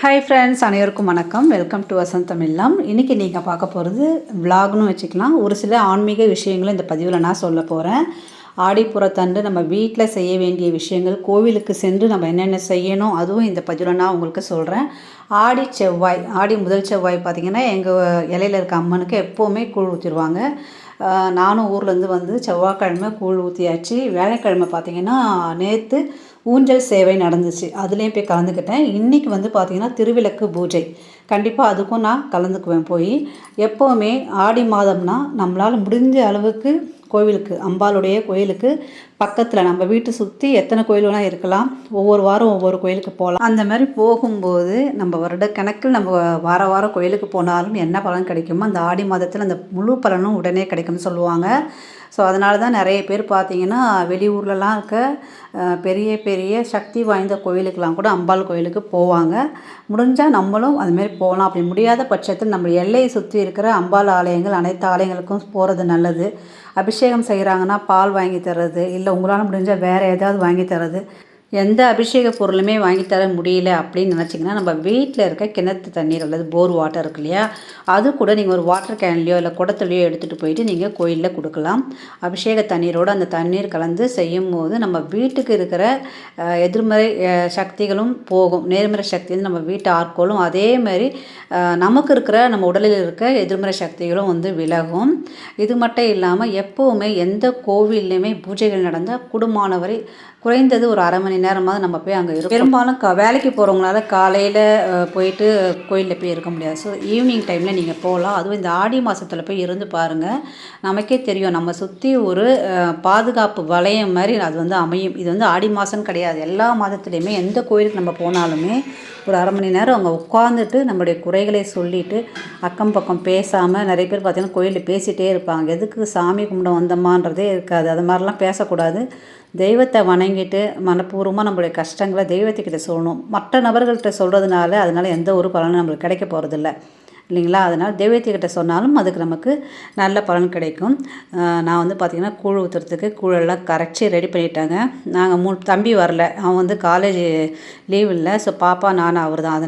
Hi friends அனைவருக்கும் வணக்கம். Welcome to வசந்தம் இல்லம் இன்றைக்கி நீங்கள் பார்க்க போகிறது விலாக்னு வச்சுக்கலாம். ஒரு சில ஆன்மீக விஷயங்களும் இந்த பதிவில் நான் சொல்ல போகிறேன் ஆடிப்புறத்தண்டு நம்ம வீட்டில் செய்ய வேண்டிய விஷயங்கள் கோவிலுக்கு சென்று நம்ம என்னென்ன செய்யணும் அதுவும் இந்த பதிவில் நான் உங்களுக்கு சொல்கிறேன் ஆடி செவ்வாய் ஆடி முதல் செவ்வாய் பார்த்திங்கன்னா எங்கள் இலையில இருக்க அம்மனுக்கு எப்போவுமே கூழ் ஊற்றிடுவாங்க நானும் ஊர்லேருந்து வந்து செவ்வாய்க்கிழமை கூழ் ஊற்றியாச்சு வேலைக்கிழமை பார்த்திங்கன்னா நேற்று ஊஞ்சல் சேவை நடந்துச்சு. அதுலேயும் போய் கலந்துக்கிட்டேன். இன்றைக்கி வந்து பார்த்திங்கன்னா திருவிளக்கு பூஜை. கண்டிப்பாக அதுக்கும் நான் கலந்துக்குவேன் போய். எப்போவுமே ஆடி மாதம்னா நம்மளால் முடிஞ்ச அளவுக்கு கோவிலுக்கு அம்பாளுடைய கோயிலுக்கு பக்கத்தில் நம்ம வீட்டை சுற்றி எத்தனை கோயிலெலாம் இருக்கலாம். ஒவ்வொரு வாரம் ஒவ்வொரு கோயிலுக்கு போகலாம். அந்த மாதிரி போகும்போது நம்ம வருட கணக்கில் நம்ம வார வாரம் கோயிலுக்கு போனாலும் என்ன பலன் கிடைக்குமோ அந்த ஆடி மாதத்தில் அந்த முழு பலனும் உடனே கிடைக்கும்னு சொல்லுவாங்க. ஸோ அதனால தான் நிறைய பேர் பார்த்தீங்கன்னா வெளியூர்லலாம் இருக்க பெரிய பெரிய சக்தி வாய்ந்த கோயிலுக்கெலாம் கூட அம்பாள் கோயிலுக்கு போவாங்க. முடிஞ்சால் நம்மளும் அதுமாரி போகலாம். அப்படி முடியாத பட்சத்தில் நம்ம எல்லையை சுற்றி இருக்கிற அம்பாள் ஆலயங்கள் அனைத்து ஆலயங்களுக்கும் போகிறது நல்லது. அபிஷேகம் செய்கிறாங்கன்னா பால் வாங்கி தர்றது இல்லை உங்களால் முடிஞ்சால் வேறு ஏதாவது வாங்கி தர்றது எந்த அபிஷேக பொருளுமே வாங்கித்தர தர முடியல அப்படின்னு நினச்சிங்கன்னா நம்ம வீட்டில் இருக்க கிணத்து தண்ணீர் அல்லது போர் வாட்டர் இருக்கு இல்லையா? அது கூட நீங்கள் ஒரு வாட்டர் கேன்லேயோ இல்லை குடத்துலையோ எடுத்துகிட்டு போயிட்டு நீங்கள் கோயிலில் கொடுக்கலாம். அபிஷேக தண்ணீரோடு அந்த தண்ணீர் கலந்து செய்யும் போது நம்ம வீட்டுக்கு இருக்கிற எதிர்மறை சக்திகளும் போகும். நேர்மறை சக்தி வந்து நம்ம வீட்டு ஆட்கொள்ளும் அதே மாதிரி நமக்கு இருக்கிற நம்ம உடலில் இருக்க எதிர்மறை சக்திகளும் வந்து விலகும். இது மட்டும் இல்லாமல் எப்போவுமே எந்த கோவில்லையுமே பூஜைகள் நடந்தால் குடும்பமானவரை குறைந்தது ஒரு அரை மணி நேரமாவது நம்ம போய் அங்கே இருக்கும் பெரும்பாலும் க வேலைக்கு போகிறவங்களால காலையில் போயிட்டு கோயிலில் போய் இருக்க முடியாது. ஸோ ஈவினிங் டைமில் நீங்கள் போகலாம் அதுவும் இந்த ஆடி மாதத்தில் போய் இருந்து பாருங்கள் நமக்கே தெரியும். நம்ம சுற்றி ஒரு பாதுகாப்பு வளையம் மாதிரி அது வந்து அமையும். இது வந்து ஆடி மாதம் கிடையாது. எல்லா மாதத்துலேயுமே எந்த கோயிலுக்கு நம்ம போனாலுமே ஒரு அரை மணி நேரம் அங்கே உட்காந்துட்டு நம்மளுடைய குறைகளை சொல்லிட்டு அக்கம் பக்கம் பேசாமல் நிறைய பேர் பார்த்தீங்கன்னா கோயிலில் பேசிகிட்டே இருப்பாங்க. எதுக்கு சாமி கும்பிட வந்தோமான்றதே இருக்காது. அது மாதிரிலாம் பேசக்கூடாது. தெய்வத்தை வணங்கிட்டு மனப்பூர்வமாக நம்மளுடைய கஷ்டங்களை தெய்வத்துக்கிட்ட சொல்லணும். மற்ற நபர்கள்கிட்ட சொல்கிறதுனால அதனால் எந்த ஒரு பலனும் நம்மளுக்கு கிடைக்க போகிறதில்ல இல்லைங்களா? அதனால் தெய்வத்துக்கிட்ட சொன்னாலும் அதுக்கு நமக்கு நல்ல பலன் கிடைக்கும். நான் வந்து பார்த்திங்கன்னா கூழ் ஊற்றுறதுக்கு கூழெல்லாம் கரைச்சி ரெடி பண்ணிட்டாங்க. நாங்கள் மூணு தம்பி வரல. அவன் வந்து காலேஜ் லீவ் இல்லை. ஸோ பாப்பா நான் அவர் தான்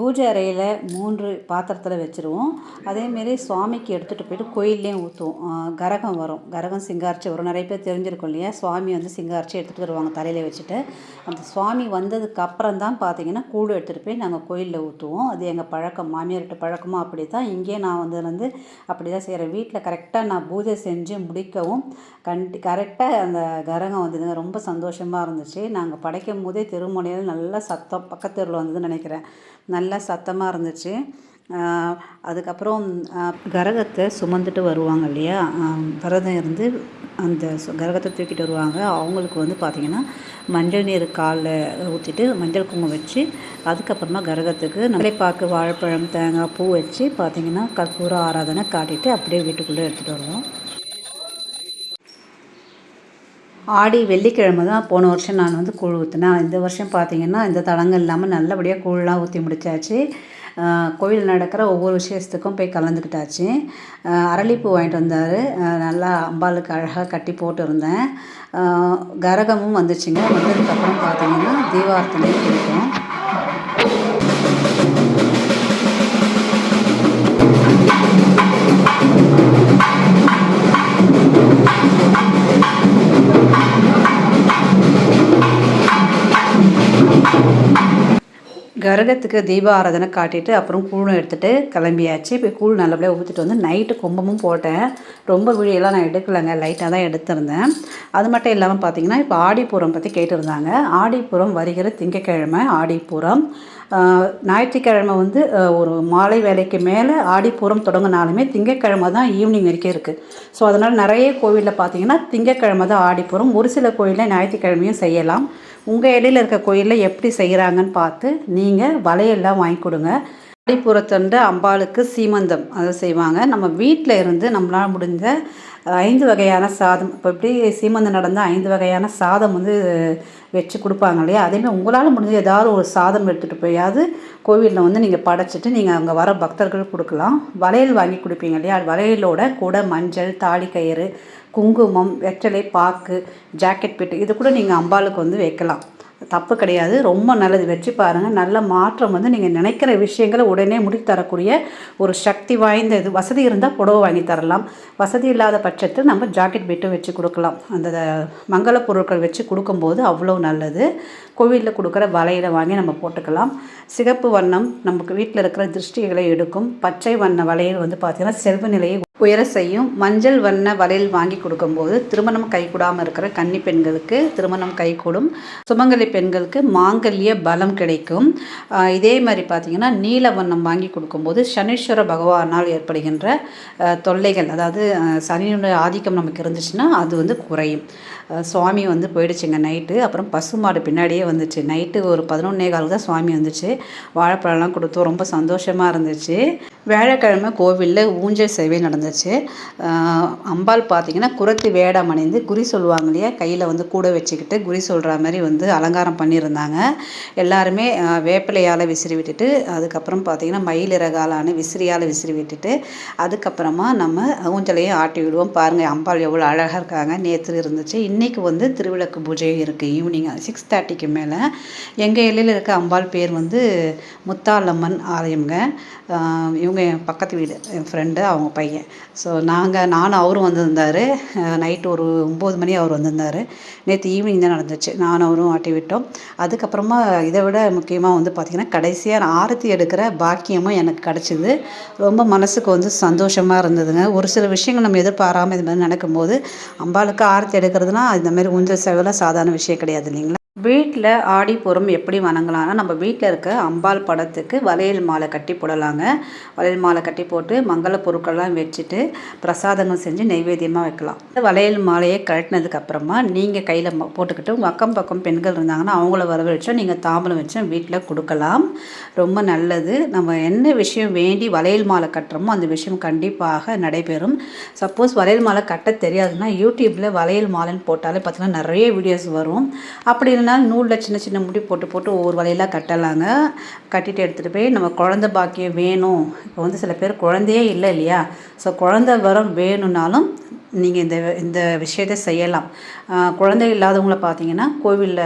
பூஜை அறையில் மூன்று பாத்திரத்தில் வச்சுருவோம். அதேமாரி சுவாமிக்கு எடுத்துகிட்டு போயிட்டு கோயில்லேயும் ஊற்றுவோம் கரகம் வரும். கரகம் சிங்காரிச்சு வரும் நிறைய பேர் தெரிஞ்சிருக்கும் இல்லையா? சுவாமி வந்து சிங்காரிச்சு எடுத்துகிட்டு வருவாங்க தலையில் வச்சுட்டு. அந்த சுவாமி வந்ததுக்கு அப்புறம் தான் பார்த்தீங்கன்னா கூடு எடுத்துகிட்டு போய் நாங்கள் கோயிலில் ஊற்றுவோம் அது எங்கள் பழக்கம் மாமியார்கிட்ட பழக்கமாக அப்படி தான் இங்கே நான் வந்து அப்படி தான் செய்கிறேன் வீட்டில் கரெக்டாக நான் பூஜை செஞ்சு முடிக்கவும் கண்டி கரெக்டாக அந்த கரகம் வந்ததுங்க. ரொம்ப சந்தோஷமாக இருந்துச்சு. நாங்கள் படைக்கும் போதே திருமுனையில் நல்லா சத்தம் பக்கத்தெருவில் வந்ததுன்னு நினைக்கிறேன். நல்லா சத்தமாக இருந்துச்சு. அதுக்கப்புறம் கரகத்தை சுமந்துட்டு வருவாங்க இல்லையா? விரதம் இருந்து அந்த சு- கரகத்தை தூக்கிட்டு வருவாங்க. அவங்களுக்கு வந்து பார்த்திங்கன்னா மஞ்சள் நீர் காலில் ஊற்றிட்டு மஞ்சள் குங்குமம் வச்சு அதுக்கப்புறமா கரகத்துக்கு நிலைப்பாக்கு வாழைப்பழம் தேங்காய் பூ வச்சு பார்த்திங்கன்னா கற்பூர ஆராதனை காட்டிட்டு அப்படியே வீட்டுக்குள்ளே எடுத்துகிட்டு வருவோம். ஆடி வெள்ளிக்கிழமை தான் போன வருஷம் நான் வந்து கூழ் ஊற்றினேன் இந்த வருஷம் பார்த்திங்கன்னா இந்த தடங்கள் இல்லாமல் நல்லபடியாக கூழ்லாம் ஊற்றி முடிச்சாச்சு. கோயில் நடக்கிற ஒவ்வொரு விஷேசத்துக்கும் போய் கலந்துக்கிட்டாச்சு. அரளிப்பூ வாங்கிட்டு வந்தார். நல்லா அம்பாளுக்கு அழகாக கட்டி போட்டிருந்தேன் கரகமும் வந்துச்சுங்க. வந்ததுக்கப்புறம் பார்த்திங்கன்னா தீபார்த்தனையும் கொடுத்தோம் கரகத்துக்கு தீபாராதனை காட்டிட்டு அப்புறம் கூழும் எடுத்துகிட்டு கிளம்பியாச்சு. இப்போ கூழ் நல்லபடியாக ஊற்றிட்டு வந்து நைட்டு கும்பமும் போட்டேன். ரொம்ப வீடியோலாம் நான் எடுக்கலைங்க. லைட்டாக தான் எடுத்திருந்தேன். அது மட்டும் இல்லாமல் பார்த்தீங்கன்னா இப்போ ஆடிப்பூரம் பற்றி கேட்டிருந்தாங்க. ஆடிப்பூரம் வருகிற திங்கக்கிழமை ஆடிப்பூரம். ஞாயிற்றுக்கிழமை வந்து ஒரு மாலை வேலைக்கு மேலே ஆடிப்பூரம் தொடங்கினாலுமே திங்கக்கிழமை தான் ஈவினிங் வரைக்கும் இருக்குது ஸோ அதனால் நிறைய கோவிலில் பார்த்தீங்கன்னா திங்கக்கிழமை தான் ஆடிப்பூரம். ஒரு சில கோயிலில் ஞாயிற்றுக்கிழமையும் செய்யலாம். உங்கள் இடையில இருக்க கோயிலில் எப்படி செய்கிறாங்கன்னு பார்த்து நீங்கள் வளையல்லாம் வாங்கி கொடுங்க. ஆடிப்புறத்தண்டு அம்பாளுக்கு சீமந்தம். அதை செய்வாங்க. நம்ம வீட்டில் இருந்து நம்மளால் முடிஞ்ச ஐந்து வகையான சாதம். இப்போ எப்படி சீமந்தம் நடந்தால் ஐந்து வகையான சாதம் வந்து வச்சு கொடுப்பாங்க இல்லையா? அதேமாதிரி உங்களால் முடிஞ்ச ஏதாவது ஒரு சாதம் எடுத்துகிட்டு போயாவது கோவிலில் வந்து நீங்கள் படைச்சிட்டு நீங்கள் அங்கே வர பக்தர்கள் கொடுக்கலாம். வளையல் வாங்கி கொடுப்பீங்க இல்லையா? வளையலோட கூட மஞ்சள் தாலிக்கயிறு குங்குமம் வெற்றலை பாக்கு ஜாக்கெட் பிட்டு இது கூட நீங்கள் அம்பாளுக்கு வந்து வைக்கலாம். தப்பு கிடையாது. ரொம்ப நல்லது. வச்சு பாருங்கள் நல்ல மாற்றம் வந்து நீங்கள் நினைக்கிற விஷயங்களை உடனே முடித்து தரக்கூடிய ஒரு சக்தி வாய்ந்த இது. வசதி இருந்தால் புடவை வாங்கி தரலாம். வசதி இல்லாத பட்சத்தில் நம்ம ஜாக்கெட் பெட்டும் வச்சு கொடுக்கலாம். அந்த மங்கள பொருட்கள் வச்சு கொடுக்கும்போது அவ்வளோ நல்லது. கோவிலில் கொடுக்குற வலையில் வாங்கி நம்ம போட்டுக்கலாம். சிகப்பு வண்ணம் நமக்கு வீட்டில் இருக்கிற திருஷ்டிகளை எடுக்கும். பச்சை வண்ண வலையில் வந்து பார்த்திங்கன்னா செல்வ நிலையை உயர செய்யும் மஞ்சள் வண்ண வளையல் வாங்கி கொடுக்கும்போது திருமணம் கைகூடாமல் இருக்கிற கன்னி பெண்களுக்கு திருமணம் கைகூடும். சுமங்கலி பெண்களுக்கு மாங்கல்ய பலம் கிடைக்கும். இதே மாதிரி பார்த்தீங்கன்னா நீல வண்ணம் வாங்கி கொடுக்கும்போது சனீஸ்வர பகவானால் ஏற்படுகின்ற தொல்லைகள் அதாவது ஆஹ் சனியுடைய ஆதிக்கம் நமக்கு இருந்துச்சுன்னா அது வந்து குறையும். சுவாமி வந்து போயிடுச்சுங்க நைட்டு. அப்புறம் பசுமாடு பின்னாடியே வந்துச்சு. நைட்டு ஒரு பதினொன்னே கால் தான் சுவாமி வந்துச்சு. வாழைப்பழம்லாம் கொடுத்தோம். ரொம்ப சந்தோஷமாக இருந்துச்சு. வியாழக்கிழமை கோவிலில் ஊஞ்சல் சேவை நடந்துச்சு. ஆஹ் அம்பாள் பார்த்திங்கன்னா குரத்து வேடம் அணிந்து குறி சொல்லுவாங்க இல்லையா கையில் வந்து கூட வச்சுக்கிட்டு குறி சொல்கிற மாதிரி வந்து அலங்காரம் பண்ணியிருந்தாங்க. எல்லாருமே வேப்பிலையால் விசிறி விட்டுட்டு அதுக்கப்புறம் பார்த்தீங்கன்னா மயிலிறகாலான விசிறியால் விசிறி விட்டுட்டு அதுக்கப்புறமா நம்ம ஊஞ்சலையும் ஆட்டி விடுவோம். பாருங்கள் அம்பாள் எவ்வளோ அழகாக இருக்காங்க. நேற்று இருந்துச்சு. இன்றைக்கி வந்து திருவிளக்கு பூஜை இருக்குது ஈவினிங் சிக்ஸ் தேர்ட்டிக்கு மேலே. எங்கள் எல்லையில் இருக்க அம்பாள் பேர் வந்து முத்தாலம்மன் ஆலயம்ங்க. இவங்க என் பக்கத்து வீடு என் ஃப்ரெண்டு அவங்க பையன். ஸோ நாங்கள் நானும் அவரும் வந்திருந்தார். நைட்டு ஒரு ஒம்பது மணி அவர் வந்திருந்தார். நேற்று ஈவினிங் தான் நடந்துச்சு. நானும் அவரும் ஆட்டி விட்டோம். அதுக்கப்புறமா இதை விட முக்கியமாக வந்து பார்த்திங்கன்னா கடைசியாக நான் ஆரத்தி எடுக்கிற பாக்கியமும் எனக்கு கிடச்சிது. ரொம்ப மனசுக்கு வந்து சந்தோஷமாக இருந்ததுங்க. ஒரு சில விஷயங்கள் நம்ம எதிர்பாராமல் இது மாதிரி நடக்கும்போது அம்பாளுக்கு ஆரத்தி எடுக்கிறதுனா இந்த மாதிரி ஊஞ்சல் சேவைலாம் சாதாரண விஷயம் கிடையாது இல்லைங்களா? வீட்டில் ஆடிப்புறம் எப்படி வணங்கலாம்னா நம்ம வீட்டில் இருக்க அம்பாள் படத்துக்கு வளையல் மாலை கட்டி போடலாங்க. வளையல் மாலை கட்டி போட்டு மங்கள பொருட்கள்லாம் வச்சுட்டு பிரசாதங்கள் செஞ்சு நைவேத்தியமாக வைக்கலாம். இந்த வளையல் மாலையை கழட்டினதுக்கப்புறமா நீங்கள் கையில் போட்டுக்கிட்டு உங்கள் அக்கம் பக்கம் பெண்கள் இருந்தாங்கன்னா அவங்கள வரவழைச்சோம் நீங்கள் தாம்பலம் வச்சோம் வீட்டில் கொடுக்கலாம். ரொம்ப நல்லது. நம்ம என்ன விஷயம் வேண்டி வளையல் மாலை கட்டுறோமோ அந்த விஷயம் கண்டிப்பாக நடைபெறும். சப்போஸ் வளையல் மாலை கட்ட தெரியாதுன்னா யூடியூப்பில் வளையல் மாலைன்னு போட்டாலே பார்த்தீங்கன்னா நிறைய வீடியோஸ் வரும். அப்படி இல்லைனா நூலில் சின்ன சின்ன முடி போட்டு போட்டு ஒவ்வொரு வலையெல்லாம் கட்டலாங்க. கட்டிட்டு எடுத்துகிட்டு போய் நம்ம குழந்த பாக்கியம் வேணும். இப்போ வந்து சில பேர் குழந்தையே இல்லை இல்லையா? ஸோ குழந்த வரம் வேணும்னாலும் நீங்கள் இந்த இந்த விஷயத்தை செய்யலாம். குழந்தை இல்லாதவங்கள பார்த்தீங்கன்னா கோவிலில்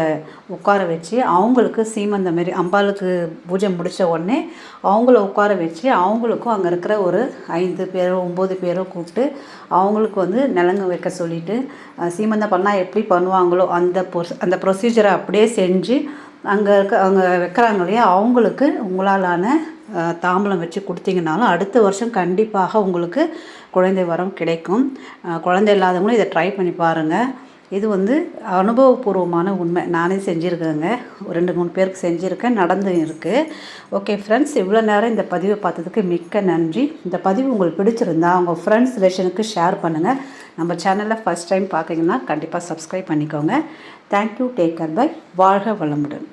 உட்கார வச்சு அவங்களுக்கு சீமந்த மாரி அம்பாளுக்கு பூஜை முடித்த உடனே அவங்கள உட்கார வச்சு அவங்களுக்கும் அங்கே இருக்கிற ஒரு ஐந்து பேரோ ஒம்பது பேரோ கூப்பிட்டு அவங்களுக்கு வந்து நிலங்கு வைக்க சொல்லிவிட்டு சீமந்தம் பண்ணால் எப்படி பண்ணுவாங்களோ அந்த ப்ரொஸ் அந்த ப்ரொசீஜரை அப்படியே செஞ்சு அங்கே இருக்க அங்கே வைக்கிறாங்க இல்லையா அவங்களுக்கு உங்களாலான தாம்பலம் வச்சு கொடுத்தீங்கனாலும் அடுத்த வருஷம் கண்டிப்பாக உங்களுக்கு குழந்தை வரம் கிடைக்கும். குழந்தை இல்லாதவங்களும் இதை ட்ரை பண்ணி பாருங்கள் இது வந்து அனுபவபூர்வமான உண்மை. நானே செஞ்சுருக்கேங்க. ஒரு ரெண்டு மூணு பேருக்கு செஞ்சுருக்கேன். நடந்து இருக்குது ஓகே ஃப்ரெண்ட்ஸ் இவ்வளோ நேரம் இந்த பதிவை பார்த்ததுக்கு மிக்க நன்றி. இந்த பதிவு உங்களுக்கு பிடிச்சிருந்தா உங்கள் ஃப்ரெண்ட்ஸ் ரிலேஷனுக்கு ஷேர் பண்ணுங்கள் நம்ம சேனலில் ஃபஸ்ட் டைம் பார்க்குறீங்கன்னா கண்டிப்பாக சப்ஸ்கிரைப் பண்ணிக்கோங்க. தேங்க்யூ டேக் கேர் பை வாழ்க வளமுடன்.